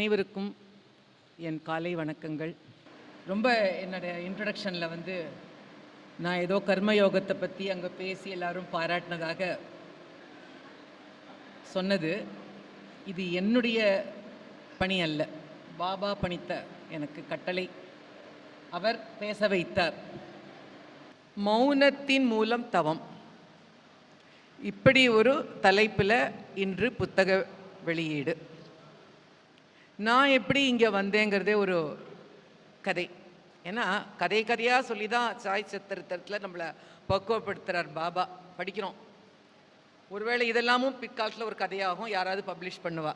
அனைவருக்கும் என் காலை வணக்கங்கள். ரொம்ப என்னோட இன்ட்ரடக்ஷனில் வந்து நான் ஏதோ கர்மயோகத்தை பற்றி அங்கே பேசி எல்லாரும் பாராட்டினதாக சொன்னது. இது என்னுடைய பணி அல்ல. பாபா பணித்த எனக்கு கட்டளை. அவர் பேச வைத்தார். மௌனத்தின் மூலம் தவம். இப்படி ஒரு தலைப்பில் இன்று புத்தக வெளியீடு. நான் எப்படி இங்கே வந்தேங்கிறதே ஒரு கதை. ஏன்னா கதை கதையாக சொல்லி தான் சாய் சத்திரத்தில் நம்மளை பக்குவப்படுத்துகிறார் பாபா. படிக்கிறோம். ஒருவேளை இதெல்லாமும் பிற்காலத்தில் ஒரு கதையாகும் யாராவது பப்ளிஷ் பண்ணுவா.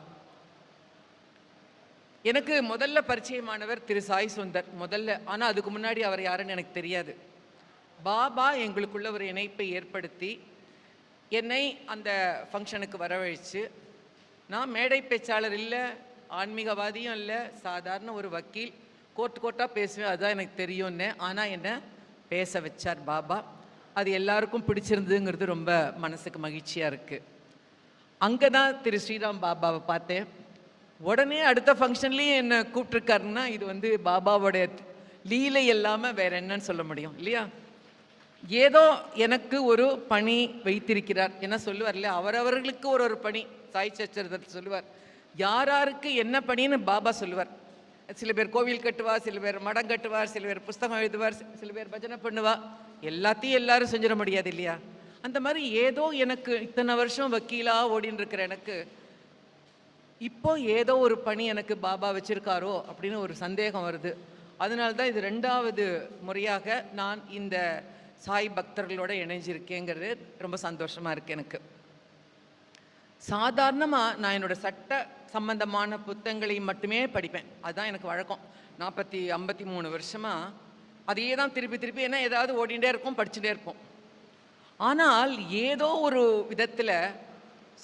எனக்கு முதல்ல பரிச்சயமானவர் திரு சாய் சுந்தர் முதல்ல. ஆனால் அதுக்கு முன்னாடி அவர் யாருன்னு எனக்கு தெரியாது. பாபா எங்களுக்குள்ள ஒரு இணைப்பை ஏற்படுத்தி என்னை அந்த ஃபங்க்ஷனுக்கு வரவழைச்சு நான் மேடை பேச்சாளர் இல்லை ஆன்மீகவாதியும் இல்லை சாதாரண ஒரு வக்கீல். கோர்ட் கோர்ட்டாக பேசுவேன் அதுதான் எனக்கு தெரியும்னு. ஆனால் என்ன? பேச வச்சார் பாபா. அது எல்லாருக்கும் பிடிச்சிருந்துங்கிறது ரொம்ப மனசுக்கு மகிழ்ச்சியாக இருக்குது அங்கே தான் திரு ஸ்ரீராம் பாபாவை பார்த்தேன். உடனே அடுத்த ஃபங்க்ஷன்லேயும் என்னை கூப்பிட்ருக்காருன்னா இது வந்து பாபாவோடைய லீலை இல்லாமல் வேற என்னன்னு சொல்ல முடியும் இல்லையா? ஏதோ எனக்கு ஒரு பணி வைத்திருக்கிறார். என்ன சொல்லுவார்ல அவரவர்களுக்கு ஒரு ஒரு பணி. சாய் சச்சரிதத்தில் சொல்லுவார் யார் யாருக்கு என்ன பணின்னு பாபா சொல்லுவார். சில பேர் கோவில் கட்டுவார் சில பேர் மடம் கட்டுவார் சில பேர் புஸ்தகம் எழுதுவார் சில பேர் பஜனை பண்ணுவா. எல்லாத்தையும் எல்லாரும் செஞ்சிட முடியாது இல்லையா? அந்த மாதிரி ஏதோ எனக்கு இத்தனை வருஷம் வக்கீலாக ஓடின்னு இருக்கிற எனக்கு இப்போ ஏதோ ஒரு பணி எனக்கு பாபா வச்சிருக்காரோ அப்படின்னு ஒரு சந்தேகம் வருது. அதனால தான் இது ரெண்டாவது முறையாக நான் இந்த சாய் பக்தர்களோட இணைஞ்சிருக்கேங்கிறது ரொம்ப சந்தோஷமாக இருக்குது எனக்கு. சாதாரணமாக நான் என்னோடய சட்ட சம்பந்தமான புத்தகங்களை மட்டுமே படிப்பேன். அதுதான் எனக்கு வழக்கம். நாற்பத்தி ஐம்பத்தி மூணு வருஷமாக அதையே தான் திருப்பி திருப்பி ஏன்னா ஏதாவது ஓடிண்டே இருப்போம் படிச்சுட்டே இருப்போம். ஆனால் ஏதோ ஒரு விதத்தில்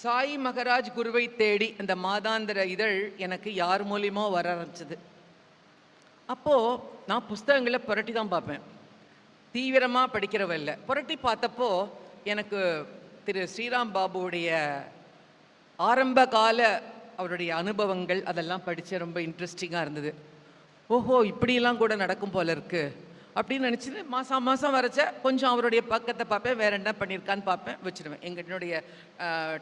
சாய் மகராஜ் குருவை தேடி அந்த மாதாந்திர இதழ் எனக்கு யார் மூலியமோ வர ஆரம்பிச்சது. அப்போது நான் புஸ்தகங்களை புரட்டி தான் பார்ப்பேன். தீவிரமாக படிக்கிறவ இல்லை. புரட்டி பார்த்தப்போ எனக்கு திரு ஸ்ரீராம் பாபுவுடைய ஆரம்ப கால அவருடைய அனுபவங்கள் அதெல்லாம் படித்து ரொம்ப இன்ட்ரெஸ்டிங்காக இருந்தது. ஓஹோ இப்படியெல்லாம் கூட நடக்கும் போல இருக்குது அப்படின்னு நினச்சிட்டு மாதம் மாதம் வரைச்ச கொஞ்சம் அவருடைய பக்கத்தை பார்ப்பேன் வேற என்ன பண்ணியிருக்கான்னு பார்ப்பேன் வச்சுருவேன். எங்கள்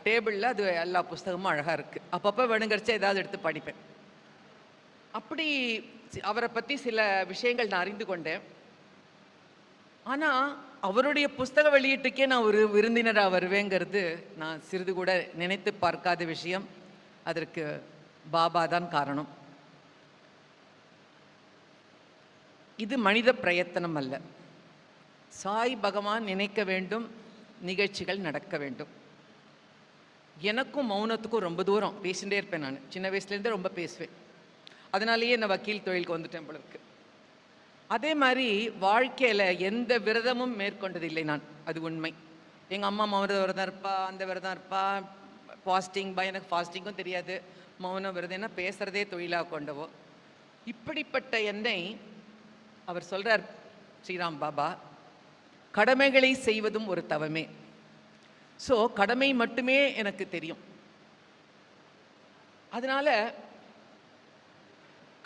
டேபிளில் அது எல்லா புஸ்தகமும் அழகாக இருக்குது அப்பப்போ வேணுங்கிறச்ச ஏதாவது எடுத்து படிப்பேன். அப்படி அவரை பற்றி சில விஷயங்கள் நான் அறிந்து கொண்டேன். ஆனால் அவருடைய புஸ்தக வெளியீட்டுக்கே நான் ஒரு விருந்தினராக வருவேங்கிறது நான் சிறிது கூட நினைத்து பார்க்காத விஷயம். அதற்கு பாபா தான் காரணம். இது மனித பிரயத்தனம் அல்ல. சாய் பகவான் நினைக்க வேண்டும் நிகழ்ச்சிகள் நடக்க வேண்டும். எனக்கும் மௌனத்துக்கும் ரொம்ப தூரம் பேசிகிட்டே இருப்பேன் நான். சின்ன வயசுலேருந்தே ரொம்ப பேசுவேன். அதனாலேயே நான் வக்கீல் தொழிலுக்கு வந்துட்டேன் போல இருக்கு. அதே மாதிரி வாழ்க்கையில் எந்த விரதமும் மேற்கொண்டதில்லை நான். அது உண்மை. எங்கள் அம்மா மௌன விரதம் இருப்பா அந்த விரதம் இருப்பா ஃபாஸ்டிங் பா எனக்கு ஃபாஸ்டிங்கும் தெரியாது. மௌன விரதம் பேசுகிறதே தொழிலாக கொண்டவோ. இப்படிப்பட்ட என்னை அவர் சொல்கிறார் ஸ்ரீராம் பாபா கடமைகளை செய்வதும் ஒரு தவமே. ஸோ கடமை மட்டுமே எனக்கு தெரியும். அதனால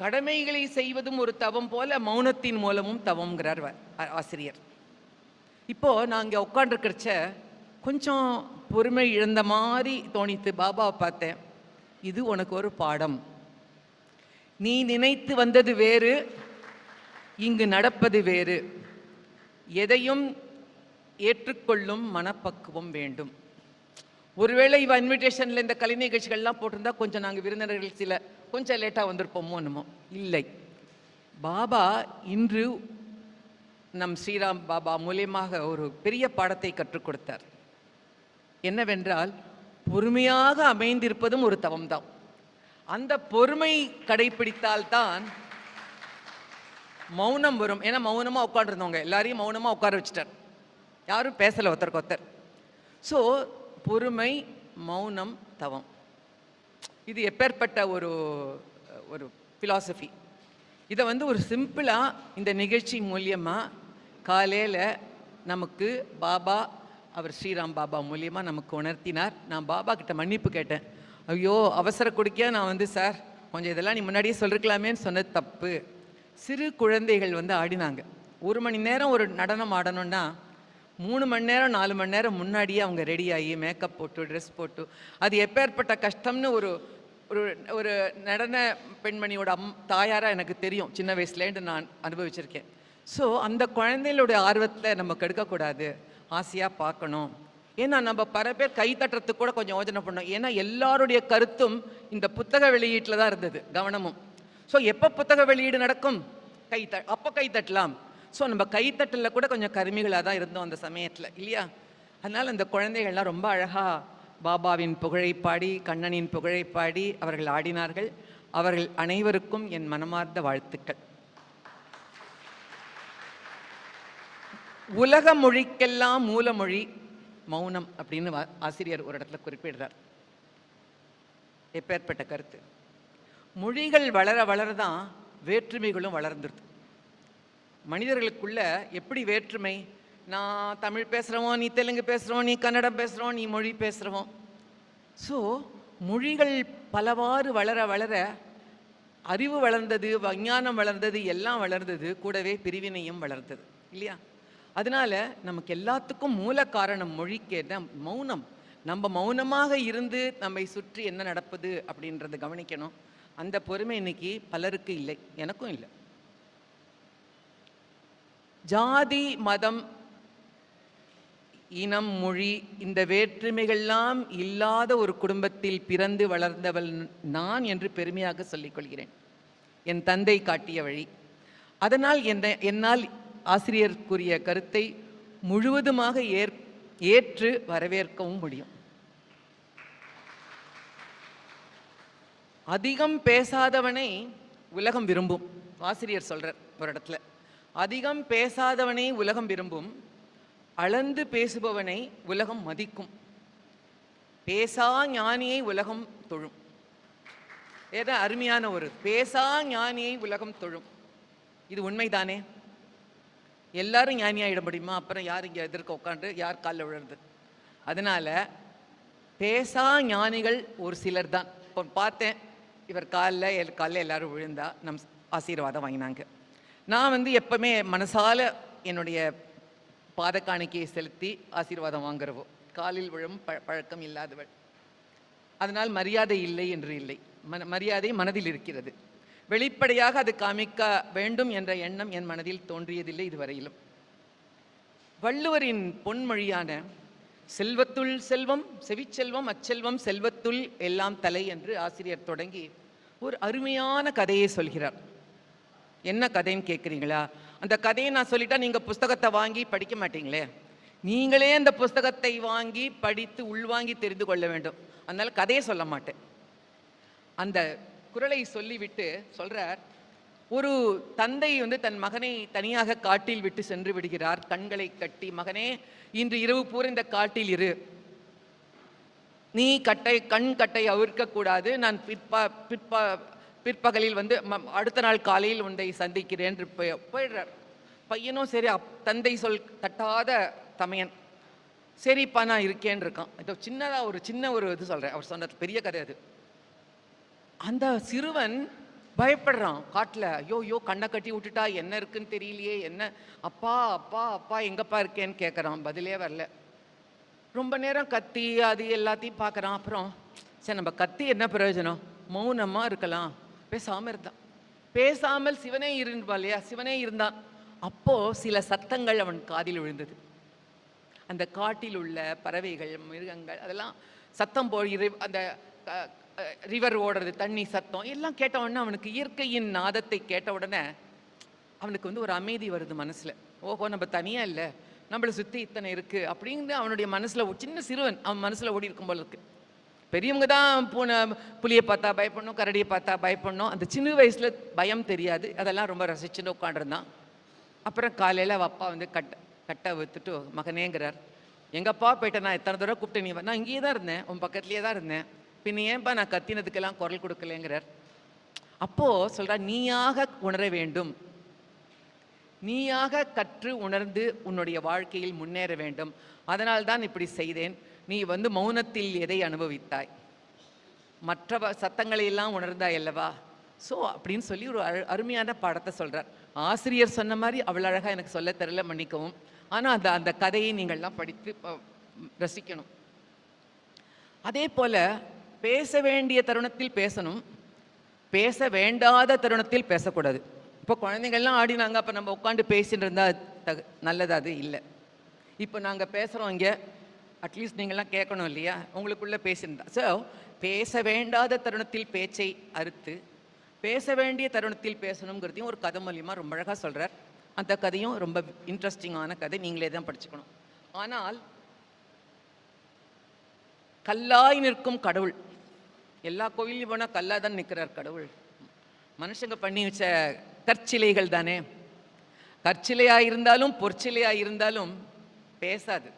கடமைகளை செய்வதும் ஒரு தவம் போல மௌனத்தின் மூலமும் தவம்ங்கிறார் ஆசிரியர். இப்போது நான் இங்கே உட்காண்டிருக்கிறச்ச கொஞ்சம் பொறுமை இழந்த மாதிரி தோணித்து பாபாவை பார்த்தேன். இது உனக்கு ஒரு பாடம். நீ நினைத்து வந்தது வேறு இங்கு நடப்பது வேறு. எதையும் ஏற்றுக்கொள்ளும் மனப்பக்குவம் வேண்டும். ஒருவேளை இவ இன்விடேஷனில் இந்த கலை நிகழ்ச்சிகள்லாம் போட்டிருந்தா கொஞ்சம் நாங்கள் விருந்தினர்கள் சில கொஞ்சம் லேட்டாக வந்திருப்போமோ என்னமோ. இல்லை. பாபா இன்று நம் ஸ்ரீராம் பாபா மூலியமாக ஒரு பெரிய பாடத்தை கற்றுக் கொடுத்தார். என்னவென்றால் பொறுமையாக அமைந்திருப்பதும் ஒரு தவம்தான். அந்த பொறுமை கடைபிடித்தால்தான் மௌனம் வரும். ஏன்னா மௌனமாக உட்காந்துருந்தவங்க எல்லாரையும் மௌனமாக உட்கார வச்சுட்டார். யாரும் பேசலை ஒருத்தருக்கு ஒருத்தர். ஸோ பொறுமை மௌனம் தவம். இது எப்பேற்பட்ட ஒரு ஒரு ஃபிலாசபி இதை வந்து ஒரு சிம்பிளாக இந்த நிகழ்ச்சி மூலியமாக காலையில் நமக்கு பாபா அவர் ஸ்ரீராம் பாபா மூலியமாக நமக்கு உணர்த்தினார். நான் பாபா கிட்ட மன்னிப்பு கேட்டேன். ஐயோ அவசர குடிக்க நான் வந்து சார் கொஞ்சம் இதெல்லாம் நீ முன்னாடியே சொல்லிருக்கலாமேன்னு சொன்னது தப்பு. சிறு குழந்தைகள் வந்து ஆடினாங்க. ஒரு மணி நேரம் ஒரு நடனம் ஆடணும்னா மூணு மணி நேரம் நாலு மணி நேரம் முன்னாடியே அவங்க ரெடி ஆகி மேக்கப் போட்டு ட்ரெஸ் போட்டு அது எப்பேற்பட்ட கஷ்டம்னு ஒரு ஒரு ஒரு நடன பெண்மணியோட அம் தாயாராக எனக்கு தெரியும். சின்ன வயசுலேருந்து நான் அனுபவிச்சிருக்கேன். ஸோ அந்த குழந்தைகளுடைய ஆர்வத்தில் நம்ம கெடுக்கக்கூடாது. ஆசையாக பார்க்கணும். ஏன்னா நம்ம பல பேர் கை தட்டுறதுக்கு கூட கொஞ்சம் யோஜனை பண்ணோம் ஏன்னா எல்லாருடைய கருத்தும் இந்த புத்தக வெளியீட்டில் தான் இருந்தது கவனமும். ஸோ எப்போ புத்தக வெளியீடு நடக்கும்? கை த அப்போ கை தட்டலாம். ஸோ நம்ம கைத்தட்டலில் கூட கொஞ்சம் கருமிகளாக தான் இருந்தோம் அந்த சமயத்தில் இல்லையா? அதனால் அந்த குழந்தைகள்லாம் ரொம்ப அழகாக பாபாவின் புகழை பாடி கண்ணனின் புகழை பாடி அவர்கள் ஆடினார்கள். அவர்கள் அனைவருக்கும் என் மனமார்ந்த வாழ்த்துக்கள். உலக மொழிக்கெல்லாம் மூலமொழி மௌனம் அப்படின்னு ஆசிரியர் ஒரு இடத்துல குறிப்பிடுறார். எப்பேற்பட்ட கருத்து? மொழிகள் வளர வளரதான் வேற்றுமைகளும் வளர்ந்துருது. மனிதர்களுக்குள்ள எப்படி வேற்றுமை? நான் தமிழ் பேசுகிறவன் நீ தெலுங்கு பேசுகிறவன் நீ கன்னடம் பேசுகிறவன் நீ மொழி பேசுகிறவன் ஸோ மொழிகள் பலவாறு வளர வளர அறிவு வளர்ந்தது விஞ்ஞானம் வளர்ந்தது எல்லாம் வளர்ந்தது கூடவே பிரிவினையும் வளர்ந்தது. இல்லையா? அதனால நமக்கு எல்லாத்துக்கும் மூல காரணம் மொழிக்கு தான் மௌனம். நம்ம மௌனமாக இருந்து நம்மை சுற்றி என்ன நடப்பது அப்படின்றத கவனிக்கணும். அந்த பொறுமை இன்னைக்கு பலருக்கு இல்லை எனக்கும் இல்லை. ஜாதி மதம் இனம் மொழி இந்த வேற்றுமைகள்லாம் இல்லாத ஒரு குடும்பத்தில் பிறந்து வளர்ந்தவள் நான் என்று பெருமையாக சொல்லிக்கொள்கிறேன். என் தந்தை காட்டிய வழி. அதனால் என்னை என்னால் ஆசிரியர் கூறிய கருத்தை முழுவதுமாக ஏற் ஏற்று வரவேற்கவும் முடியும். அதிகம் பேசாதவனை உலகம் விரும்பும் ஆசிரியர் சொல்கிறார் ஒரு இடத்துல. அதிகம் பேசாதவனை உலகம் விரும்பும் அளந்து பேசுபவனை உலகம் மதிக்கும். பேசா ஞானியை உலகம் தொழும். ஏதா அருமையான ஒரு பேசா ஞானியை உலகம் தொழும். இது உண்மைதானே? எல்லாரும் ஞானியாகிட முடியுமா? அப்புறம் யார் இங்கே எதிர்க்க உட்காந்து யார் காலில் விழுறது அதனால் பேசா ஞானிகள் ஒரு சிலர் தான். இப்போ பார்த்தேன் இவர் காலில் எல் காலில் எல்லோரும் விழுந்தா நம் ஆசீர்வாதம் வாங்கினாங்க. நான் வந்து எப்பவுமே மனசால் என்னுடைய பாத காணிக்கையை செலுத்தி ஆசீர்வாதம் வாங்குறவோ. காலில் விழும் ப பழக்கம் இல்லாதவள். அதனால் மரியாதை இல்லை என்று இல்லை. மன மரியாதை மனதில் இருக்கிறது. வெளிப்படையாக அது காமிக்க வேண்டும் என்ற எண்ணம் என் மனதில் தோன்றியதில்லை இதுவரையிலும். வள்ளுவரின் பொன்மொழியான செல்வத்துள் செல்வம் செவிச்செல்வம் அச்செல்வம் செல்வத்துள் எல்லாம் தலை என்று ஆசிரியர் தொடங்கி ஒரு அருமையான கதையை சொல்கிறார். என்ன கதைன்னு கேட்குறீங்களா அந்த கதையை நான் சொல்லிட்டா நீங்கள் புஸ்தகத்தை வாங்கி படிக்க மாட்டீங்களே? நீங்களே அந்த புஸ்தகத்தை வாங்கி படித்து உள்வாங்கி தெரிந்து கொள்ள வேண்டும். அதனால் கதையை சொல்ல மாட்டேன். அந்த குரலை சொல்லிவிட்டு சொல்றார் ஒரு தந்தை வந்து தன் மகனை தனியாக காட்டில் விட்டு சென்று விடுகிறார். கண்களை கட்டி மகனே இன்று இரவு பூர இந்த காட்டில் இரு. நீ கட்டை கண் கட்டை அவிர்க்கக்கூடாது நான் பிற்பா பிற்பா பிற்பகலில் வந்து அடுத்த நாள் காலையில் உன்னை சந்திக்கிறேன் என்று போயிடுறார். பையனும் சரி அப் தந்தை சொல் தட்டாத தமையன். சரிப்பா நான் இருக்கேன்னு இருக்கான். இதோ சின்னதாக ஒரு சின்ன ஒரு இது சொல்கிறேன் அவர் சொன்னது பெரிய கதை அது. அந்த சிறுவன் பயப்படுறான் காட்டில் ஐயோ ஐயோ கண்ணை கட்டி விட்டுட்டா என்ன இருக்குன்னு தெரியலையே என்ன? அப்பா அப்பா அப்பா எங்கப்பா இருக்கேன்னு கேட்குறான் பதிலே வரல. ரொம்ப நேரம் கத்தி அது எல்லாத்தையும் பார்க்குறான் அப்புறம் சரி நம்ம கத்தி என்ன பிரயோஜனம்? மௌனமாக இருக்கலாம். பேசாமல் இருந்தான். பேசாமல் சிவனே இருந்தா இல்லையா? சிவனே இருந்தான். அப்போது சில சத்தங்கள் அவன் காதில் விழுந்தது. அந்த காட்டில் உள்ள பறவைகள் மிருகங்கள் அதெல்லாம் சத்தம் போ அந்த ரிவர் ஓடுறது தண்ணி சத்தம் எல்லாம் கேட்ட உடனே அவனுக்கு இயற்கையின் நாதத்தை கேட்ட உடனே அவனுக்கு வந்து ஒரு அமைதி வருது மனசில். ஓஹோ நம்ம தனியாக இல்லை. நம்மளை சுற்றி இத்தனை இருக்குது அப்படின்னு அவனுடைய மனசில் சின்ன சிறுவன் அவன் மனசில் ஓடி இருக்கும் போல இருக்கு. பெரியவங்க தான் பூனை புளியை பார்த்தா பயப்படணும் கரடியை பார்த்தா பயப்படணும். அந்த சின்ன வயசில் பயம் தெரியாது. அதெல்லாம் ரொம்ப ரசிச்சுன்னு உட்காண்டிருந்தான் அப்புறம் காலையில் அவள் அப்பா வந்து கட்ட கட்டை வித்துட்டு மகனேங்கிறார். எங்கப்பா போயிட்டேன் நான் எத்தனை தடவை கூப்பிட்டேன். நீ நான் இங்கேயே தான் இருந்தேன். உன் பக்கத்துலேயே தான் இருந்தேன். பின்ன ஏன்பா நான் கத்தினதுக்கெல்லாம் குரல் கொடுக்கலங்கிறார். அப்போது சொல்கிறா நீயாக உணர வேண்டும். நீயாக கற்று உணர்ந்து உன்னுடைய வாழ்க்கையில் முன்னேற வேண்டும். அதனால்தான் இப்படி செய்தேன். நீ வந்து மௌனத்தில் எதை அனுபவித்தாய்? மற்ற சத்தங்களை எல்லாம் உணர்ந்தாய் அல்லவா? ஸோ அப்படின்னு சொல்லி ஒரு அரு- அருமையான பாடத்தை சொல்கிறார் ஆசிரியர் சொன்ன மாதிரி அவ்வளோ அழகாக எனக்கு சொல்ல தெரில மன்னிக்கவும். ஆனால் அந்த அந்த கதையை நீங்கள்லாம் படித்து ரசிக்கணும். அதே போல் பேச வேண்டிய தருணத்தில் பேசணும். பேச வேண்டாத தருணத்தில் பேசக்கூடாது. இப்போ குழந்தைங்கள்லாம் ஆடினாங்க அப்போ நம்ம உட்காந்து பேசிட்டு இருந்தால் தகு நல்லது அது இல்லை. இப்போ நாங்கள் பேசுகிறோம் இங்கே. அட்லீஸ்ட் நீங்கள்லாம் கேட்கணும் இல்லையா? உங்களுக்குள்ளே பேசியிருந்தா. ஸோ பேச வேண்டாத தருணத்தில் பேச்சை அறுத்து பேச வேண்டிய தருணத்தில் பேசணுங்கிறதையும் ஒரு கதை மூலியமாக ரொம்ப அழகாக சொல்கிறார் அந்த கதையும் ரொம்ப இன்ட்ரெஸ்டிங்கான கதை. நீங்களே தான் படிச்சுக்கணும். ஆனால் கல்லாய் நிற்கும் கடவுள். எல்லா கோவிலையும் போனால் கல்லாக தான் நிற்கிறார் கடவுள். மனுஷங்க பண்ணி வச்ச கற்சிலைகள் தானே. கற்சிலையாக இருந்தாலும் பொற்சிலையாக இருந்தாலும் பேசாது.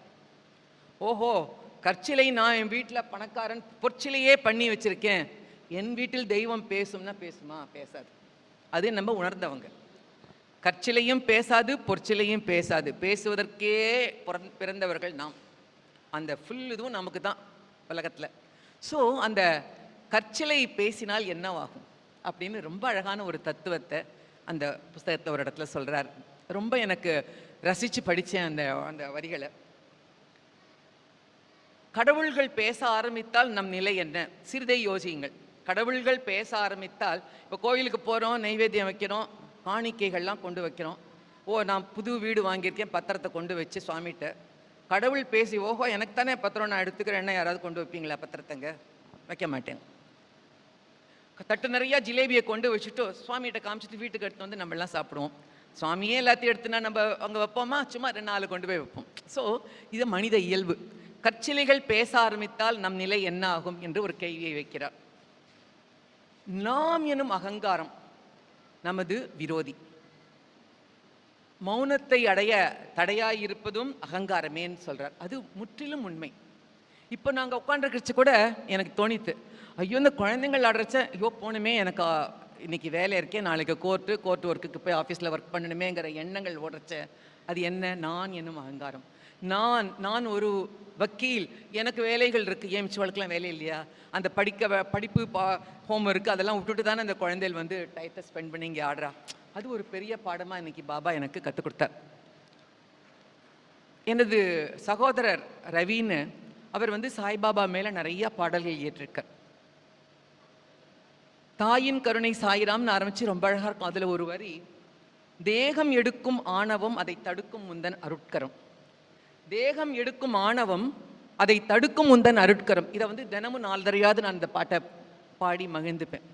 ஓஹோ கற்சிலை நான் என் வீட்டில் பணக்காரன் பொற்சிலையே பண்ணி வச்சுருக்கேன். என் வீட்டில் தெய்வம் பேசும்னா பேசுமா? பேசாது. அது நம்ம உணர்ந்தவங்க. கற்சிலையும் பேசாது பொற்சிலையும் பேசாது. பேசுவதற்கே பிறந்- பிறந்தவர்கள் நாம். அந்த ஃபுல் இதுவும் நமக்கு தான் உலகத்தில். ஸோ அந்த கற்சிலை பேசினால் என்னவாகும்? அப்படின்னு ரொம்ப அழகான ஒரு தத்துவத்தை அந்த புஸ்தகத்தை ஒரு இடத்துல சொல்கிறார் ரொம்ப எனக்கு ரசித்து படித்தேன் அந்த அந்த வரிகளை. கடவுள்கள் பேச ஆரம்பித்தால் நம் நிலை என்ன? சிறிதை யோசியுங்கள். கடவுள்கள் பேச ஆரம்பித்தால் இப்போ கோயிலுக்கு போகிறோம் நைவேத்தியம் வைக்கிறோம் காணிக்கைகள்லாம் கொண்டு வைக்கிறோம். ஓ நான் புது வீடு வாங்கியிருக்கேன் பத்திரத்தை கொண்டு வச்சு சுவாமிகிட்ட. கடவுள் பேசி ஓஹோ எனக்கு தானே பத்திரம் நான் எடுத்துக்கிறேன் என்ன யாராவது கொண்டு வைப்பீங்களா பத்திரத்தைங்க? வைக்க மாட்டேன். தட்டு நிறையா ஜிலேபியை கொண்டு வச்சுட்டு சுவாமிகிட்ட காமிச்சிட்டு வீட்டுக்கு எடுத்து வந்து நம்ம எல்லாம் சாப்பிடுவோம். சுவாமியே எல்லாத்தையும் எடுத்துனா நம்ம அங்கே வைப்போமா? சும்மா ரெண்டு நாள் கொண்டு போய் வைப்போம். ஸோ இது மனித இயல்பு. கற்சிலைகள் பேச ஆரம்பித்தால் நம் நிலை என்ன ஆகும் என்று ஒரு கேள்வியை வைக்கிறார். நாம் எனும் அகங்காரம் நமது விரோதி. மௌனத்தை அடைய தடையாயிருப்பதும் அகங்காரமேன்னு சொல்கிறார் அது முற்றிலும் உண்மை. இப்போ நாங்கள் உட்காந்துருக்கச்சு கூட எனக்கு தோணித்து ஐயோ இந்த குழந்தைங்கள் ஆடுறச்ச ஐயோ போகணுமே எனக்கு இன்றைக்கி இன்னைக்கு வேலை இருக்கே நாளைக்கு கோர்ட்டு கோர்ட் ஒர்க்குக்கு போய் ஆஃபீஸில் ஒர்க் பண்ணணுமேங்கிற எண்ணங்கள் ஓடுறச்ச அது என்ன? நான் என்னும் அகங்காரம். நான் நான் ஒரு வக்கீல். எனக்கு வேலைகள் இருக்குது ஏன் மிச்சவளுக்கெல்லாம் வேலை இல்லையா? அந்த படிக்க படிப்பு பா ஹோம் ஒர்க்கு அதெல்லாம் விட்டுட்டு தானே அந்த குழந்தைகள் வந்து டயத்தை ஸ்பெண்ட் பண்ணி இங்கே ஆடுறா. அது ஒரு பெரிய பாடமாக இன்னைக்கு பாபா எனக்கு கற்றுக் கொடுத்தார். எனது சகோதரர் ரவின்னு அவர் வந்து சாய்பாபா மேலே நிறையா பாடல்கள் ஏற்றிருக்கார் தாயின் கருணை சாயிராம்னு ஆரம்பித்து ரொம்ப அழகாக இருக்கும். அதில் ஒரு வரி தேகம் எடுக்கும் ஆணவம் அதை தடுக்கும் முந்தன் அருட்கரம். தேகம் எடுக்கும் ஆணவம் அதை தடுக்கும் முந்தன் அருட்கரம். இதை வந்து தினமும் நாலு நான் இந்த பாட்டை பாடி மகிழ்ந்துப்பேன்.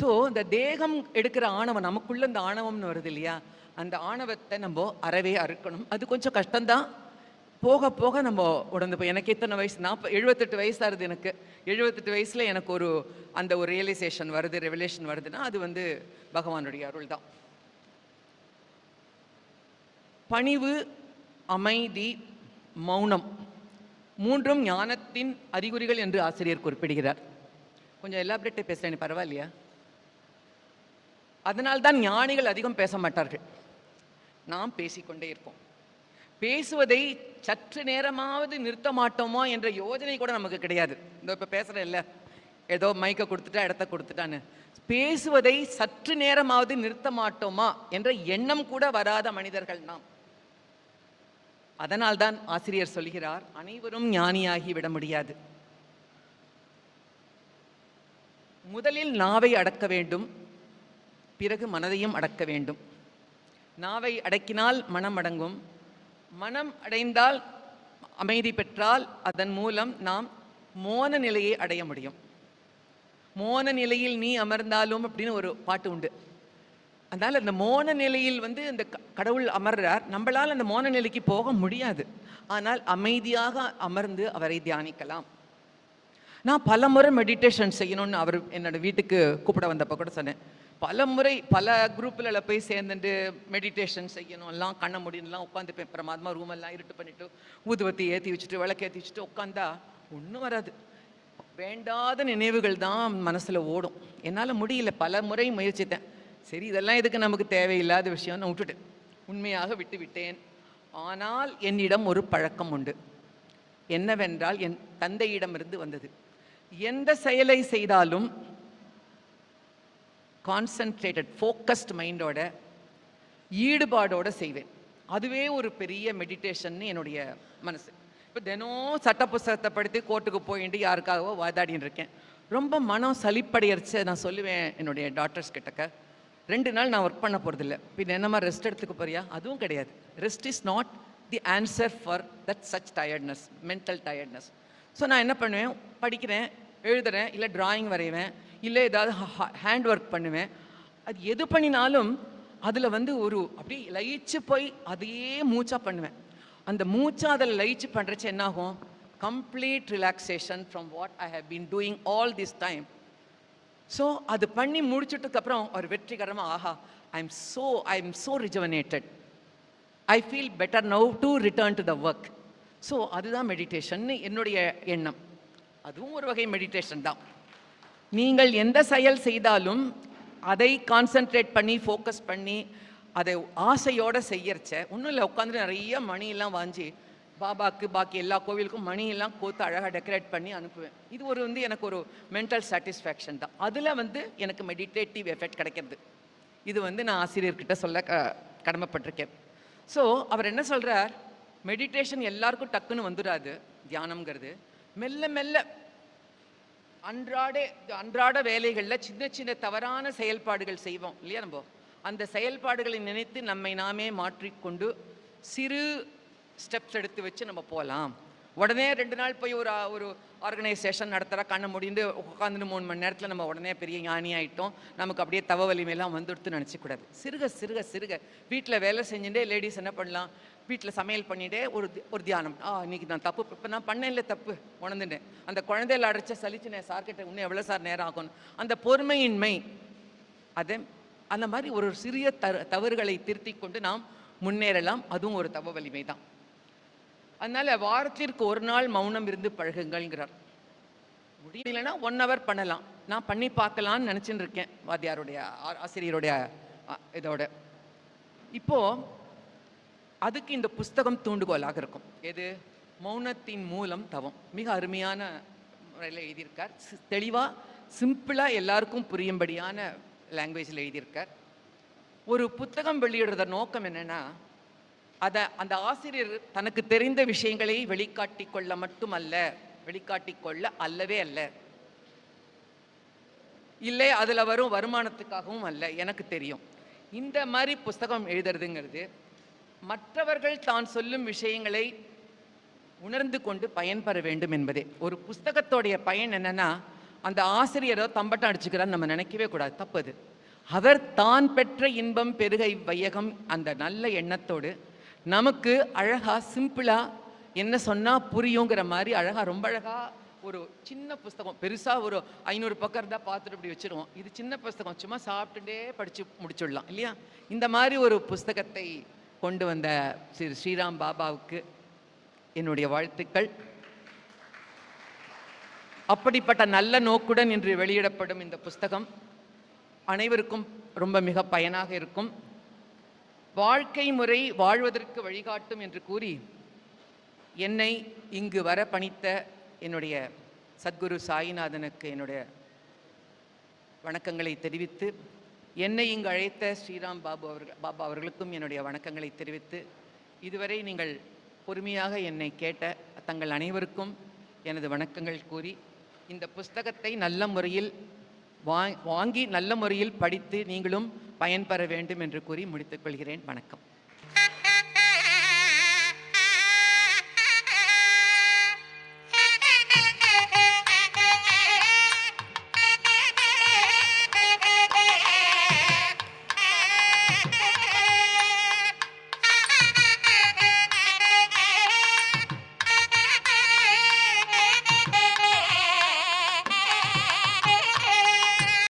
ஸோ இந்த தேகம் எடுக்கிற ஆணவம் நமக்குள்ள இந்த ஆணவம்னு வருது இல்லையா? அந்த ஆணவத்தை நம்ம அறவே அறுக்கணும். அது கொஞ்சம் கஷ்டம்தான். போக போக நம்ம உடந்து போய் எனக்கு எத்தனை வயசு நாற்பது எழுபத்தெட்டு வயசாகுது எனக்கு. எழுபத்தெட்டு வயசில் எனக்கு ஒரு அந்த ஒரு ரியலைசேஷன் வருது ரெவலேஷன் வருதுன்னா அது வந்து பகவானுடைய அருள் தான் பணிவு அமைதி மௌனம் மூன்றும் ஞானத்தின் அறிகுறிகள் என்று ஆசிரியர் குறிப்பிடுகிறார். கொஞ்சம் எலாபரேட்டே பேசுகிறேன் பரவாயில்லையா? அதனால்தான் ஞானிகள் அதிகம் பேச மாட்டார்கள். நாம் பேசிக்கொண்டே இருப்போம். பேசுவதை சற்று நேரமாவது நிறுத்த மாட்டோமா என்ற யோஜனை கூட நமக்கு கிடையாது. இந்த இப்போ பேசுகிறேன் இல்லை ஏதோ மைக்கை கொடுத்துட்டா இடத்த கொடுத்துட்டான்னு. பேசுவதை சற்று நேரமாவது நிறுத்த மாட்டோமா என்ற எண்ணம் கூட வராத மனிதர்கள் நாம். அதனால்தான் ஆசிரியர் சொல்கிறார் அனைவரும் ஞானியாகி விட முடியாது. முதலில் நாவை அடக்க வேண்டும் பிறகு மனதையும் அடக்க வேண்டும். நாவை அடக்கினால் மனம் அடங்கும் மனம் அடைந்தால் அமைதி பெற்றால் அதன் மூலம் நாம் மோன நிலையை அடைய முடியும். மோன நிலையில் நீ அமர்ந்தாலும் அப்படின்னு ஒரு பாட்டு உண்டு. அதனால் அந்த மோன நிலையில் வந்து அந்த க- கடவுள் அமர்றார். நம்மளால் அந்த மோன நிலைக்கு போக முடியாது. ஆனால் அமைதியாக அமர்ந்து அவரை தியானிக்கலாம். நான் பல முறை மெடிடேஷன் செய்யணும்னு அவர் என்னோட வீட்டுக்கு கூப்பிட வந்தப்போ கூட சொன்னேன். பல முறை பல குரூப்பில் போய் சேர்ந்துட்டு மெடிடேஷன் செய்யணும் எல்லாம் கண்ண முடியலாம் உட்காந்துப்பேன் பிரமாதமாக ரூம் எல்லாம் இருட்டு பண்ணிட்டு ஊதுபத்தி ஏற்றி வச்சுட்டு விளக்கு ஏற்றி வச்சுட்டு உட்காந்தா ஒன்றும் வராது. வேண்டாத நினைவுகள் தான் மனசில் ஓடும். என்னால் முடியல பல முறை முயற்சித்தேன். சரி இதெல்லாம் எதுக்கு நமக்கு தேவையில்லாத விஷயம் நான் விட்டுட்டேன். உண்மையாக விட்டு விட்டேன். ஆனால் என்னிடம் ஒரு பழக்கம் உண்டு. என்னவென்றால் என் தந்தையிடமிருந்து வந்தது. எந்த செயலை செய்தாலும் கான்சன்ட்ரேட்டட் ஃபோக்கஸ்ட் மைண்டோட ஈடுபாடோடு செய்வேன். அதுவே ஒரு பெரிய மெடிடேஷன்னு என்னுடைய மனசு. இப்போ தினம் சட்ட புஸ்தகத்தை படித்து கோர்ட்டுக்கு போயிட்டு யாருக்காகவோ வாதாடின்னு இருக்கேன். ரொம்ப மனம் சளிப்படையரிச்சு நான் சொல்லுவேன் என்னுடைய டாக்டர்ஸ் கிட்டக்க ரெண்டு நாள் நான் ஒர்க் பண்ண போகிறதில்ல பின்ன என்னமா ரெஸ்ட் எடுத்துக்க போறியா? அதுவும் கிடையாது. Rest is not the answer for that such tiredness mental tiredness so நான் என்ன பண்ணுவேன்? படிக்கிறேன் எழுதுறேன் இல்லை டிராயிங் வரைவேன். இல்லை ஏதாவது ஹேண்ட் ஒர்க் பண்ணுவேன். அது எது பண்ணினாலும் அதில் வந்து ஒரு அப்படியே லயிச்சு போய் அதையே மூச்சா பண்ணுவேன். அந்த மூச்சா அதில் லயிச்சு பண்ணுறச்சு என்னாகும்? Complete relaxation from what I have been doing all this time so அது பண்ணி முடிச்சுட்டதுக்கப்புறம் ஒரு வெற்றிகரமாக ஆஹா I am so I am so rejuvenated I feel better now to return to the work so அதுதான் மெடிடேஷன் என்னுடைய எண்ணம். அதுவும் ஒரு வகை மெடிடேஷன் தான். நீங்கள் எந்த செயல் செய்தாலும் அதை கான்சென்ட்ரேட் பண்ணி ஃபோக்கஸ் பண்ணி அதை ஆசையோடு செய்யறச்ச ஒன்றும் இல்லை உட்காந்து நிறைய மணியெல்லாம் வாங்கி பாபாக்கு பாக்கி எல்லா கோவிலுக்கும் மணியெல்லாம் கோத்து அழகாக டெக்கரேட் பண்ணி அனுப்புவேன். இது ஒரு வந்து எனக்கு ஒரு மென்டல் சாட்டிஸ்ஃபேக்ஷன் தான். அதில் வந்து எனக்கு மெடிடேட்டிவ் எஃபெக்ட் கிடைக்கிறது. இது வந்து நான் ஆசிரியர்கிட்ட சொல்ல க கடமைப்பட்டிருக்கேன். ஸோ அவர் என்ன சொல்கிறார் மெடிடேஷன் எல்லாருக்கும் டக்குன்னு வந்துடாது தியானம்ங்கிறது. மெல்ல மெல்ல அன்றாட அன்றாட வேலைகளில் சின்ன சின்ன தவறான செயல்பாடுகள் செய்வோம் இல்லையா நம்ம? அந்த செயல்பாடுகளை நினைத்து நம்மை நாமே மாற்றிக்கொண்டு சிறு ஸ்டெப்ஸ் எடுத்து வச்சு நம்ம போகலாம் உடனே ரெண்டு நாள் போய் ஒரு ஒரு ஆர்கனைசேஷன் நடத்துகிறா கண்ணை முடிந்து உட்காந்துட்டு மூணு மணி நேரத்தில் நம்ம உடனே பெரிய ஞானி ஆகிட்டோம் நமக்கு அப்படியே தவ வலிமையெல்லாம் வந்துடுத்து நினச்சிக்கூடாது சிறுக சிறுக சிறுக. வீட்டில் வேலை செஞ்சுட்டே லேடிஸ் என்ன பண்ணலாம்? வீட்டில் சமையல் பண்ணிட்டே ஒரு ஒரு தியானம். ஆ இன்னைக்கு நான் தப்பு இப்போ நான் பண்ணல தப்பு உணர்ந்துட்டேன். அந்த குழந்தையில அடைச்ச சலிச்சுனேன். சார்கிட்ட இன்னும் எவ்வளோ சார் நேரம் ஆகும்? அந்த பொறுமையின்மை அது அந்த மாதிரி ஒரு சிறிய த தவறுகளை திருத்தி கொண்டு நாம் முன்னேறலாம். அதுவும் ஒரு தவ வலிமை தான் அதனால் வாரத்திற்கு ஒரு நாள் மௌனம் இருந்து பழகுங்கள்ங்கிறார். முடியலைன்னா ஒன் ஹவர் பண்ணலாம். நான் பண்ணி பார்க்கலான்னு நினச்சின்னு இருக்கேன் வாத்தியாருடைய ஆ- ஆசிரியருடைய இதோட. இப்போ அதுக்கு இந்த புஸ்தகம் தூண்டுகோலாக இருக்கும். எது? மௌனத்தின் மூலம் தவம். மிக அருமையான முறையில் எழுதியிருக்கார். தெளிவாக சிம்பிளாக எல்லாருக்கும் புரியும்படியான லாங்குவேஜில் எழுதியிருக்கார். ஒரு புத்தகம் வெளியிடுறத நோக்கம் என்னென்னா அதை அந்த ஆசிரியர் தனக்கு தெரிந்த விஷயங்களை வெளிக்காட்டி கொள்ள மட்டுமல்ல வெளிக்காட்டி கொள்ள அல்லவே அல்ல. இல்லை அதில் வரும் வருமானத்துக்காகவும் அல்ல எனக்கு தெரியும். இந்த மாதிரி புஸ்தகம் எழுதுறதுங்கிறது மற்றவர்கள் தான் சொல்லும் விஷயங்களை உணர்ந்து கொண்டு பயன்பெற வேண்டும் என்பதே. ஒரு புஸ்தகத்தோடைய பயன் என்னன்னா அந்த ஆசிரியரோ தம்பட்டம் அடிச்சுக்கிறான்னு நம்ம நினைக்கவே கூடாது தப்புது. அவர் தான் பெற்ற இன்பம் பெருகை வையகம் அந்த நல்ல எண்ணத்தோடு நமக்கு அழகா சிம்பிளா என்ன சொன்னா புரியுங்கிற மாதிரி அழகா ரொம்ப அழகா ஒரு சின்ன புஸ்தகம் பெருசா ஒரு ஐநூறு பக்கம் இருந்தால் பார்த்துட்டு இப்படி வச்சிருவோம். இது சின்ன புஸ்தகம் சும்மா சாப்பிட்டுட்டே படிச்சு முடிச்சுடலாம் இல்லையா? இந்த மாதிரி ஒரு புஸ்தகத்தை கொண்டு வந்த ஸ்ரீ ஸ்ரீராம் பாபாவுக்கு என்னுடைய வாழ்த்துக்கள். அப்படிப்பட்ட நல்ல நோக்குடன் இன்று வெளியிடப்படும் இந்த புஸ்தகம் அனைவருக்கும் ரொம்ப மிக பயனாக இருக்கும். வாழ்க்கை முறை வாழ்வதற்கு வழிகாட்டும் என்று கூறி என்னை இங்கு வர பணித்த என்னுடைய சத்குரு சாயிநாதனுக்கு என்னுடைய வணக்கங்களை தெரிவித்து என்னை இங்கு அழைத்த ஸ்ரீராம் பாபு அவர்கள் பாபா அவர்களுக்கும் என்னுடைய வணக்கங்களை தெரிவித்து இதுவரை நீங்கள் பொறுமையாக என்னை கேட்ட தங்கள் அனைவருக்கும் எனது வணக்கங்கள் கூறி இந்த புஸ்தகத்தை நல்ல முறையில் வா- வாங்கி நல்ல முறையில் படித்து நீங்களும் பயன்பெற வேண்டும் என்று கூறி முடித்துக் கொள்கிறேன். வணக்கம்.